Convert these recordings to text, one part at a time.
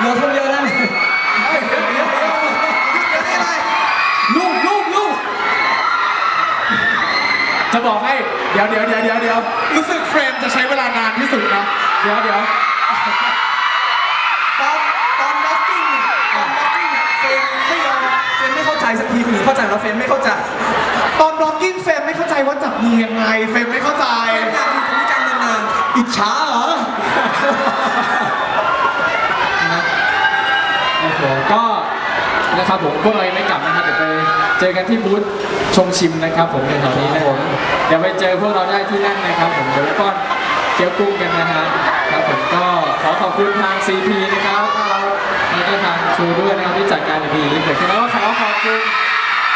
เหลือคนเดียวนะเฮ้ยเดี๋ยวเดี๋ยวเดี๋ยวหยุดเดี๋ยวนี้เลยลูกลูกลูกจะบอกให้ เดี๋ยวเดี๋ยวเดี๋ยวเดี๋ยวเดี๋ยวรู้สึกเฟรมจะใช้เวลานานที่สุดนะ เดี๋ยวเดี๋ยวตอนตอนบ็อกกิ้งเนี่ยตอนบ็อกกิ้งเนี่ยเฟรมไม่ยอมเฟรมไม่เข้าใจสักทีคนอื่นเข้าใจแล้วเฟรมไม่เข้าใจ ตอนบล็อกกิ้งเฟรมไม่เข้าใจว่าจับมือยังไง เฟรมไม่เข้าใจเฟรมอยากอยู่ตรงนี้จังนานอิจฉาเหรอ โอ้โหก็นะครับผมพวกเรายังไม่กลับนะครับเดี๋ยวไปเจอกันที่บูธชงชิมนะครับ ผมในแถวนี้นะผมเดี๋ยวไปเจอพวกเราได้ที่นั่นนะครับ ผมเดี๋ยวไปป้อนเกี๊ยวกุ้งกันนะฮะครับผมก็ขอขอบคุณทาง CP นะครับแล้วก็ทางครูด้วยนะครับที่จัดการดีๆเดี๋ยวแล้วก็ขอขอบคุณ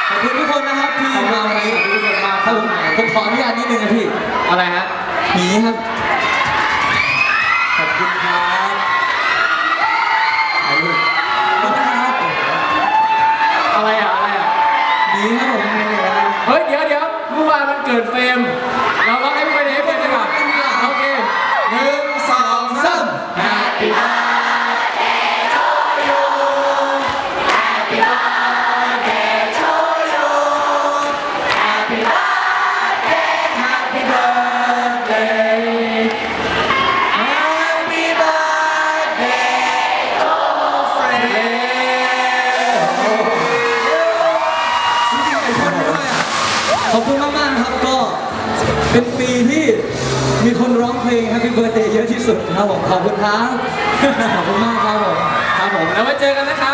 ขอบคุณทุกคนนะครับที่ขอบคุณมาวันนี้ทุกคนมากครับผมผมขอ มื่นเกิดเฟรมเราก็ให้ไปไหนไป ขอบคุณมาก ๆ ครับก็เป็นปีที่มีคนร้องเพลง Happy Birthday เยอะที่สุดนะครับผมขอบคุณครับขอบคุณมากครับผมครับผมแล้วไว้เจอกันนะครับ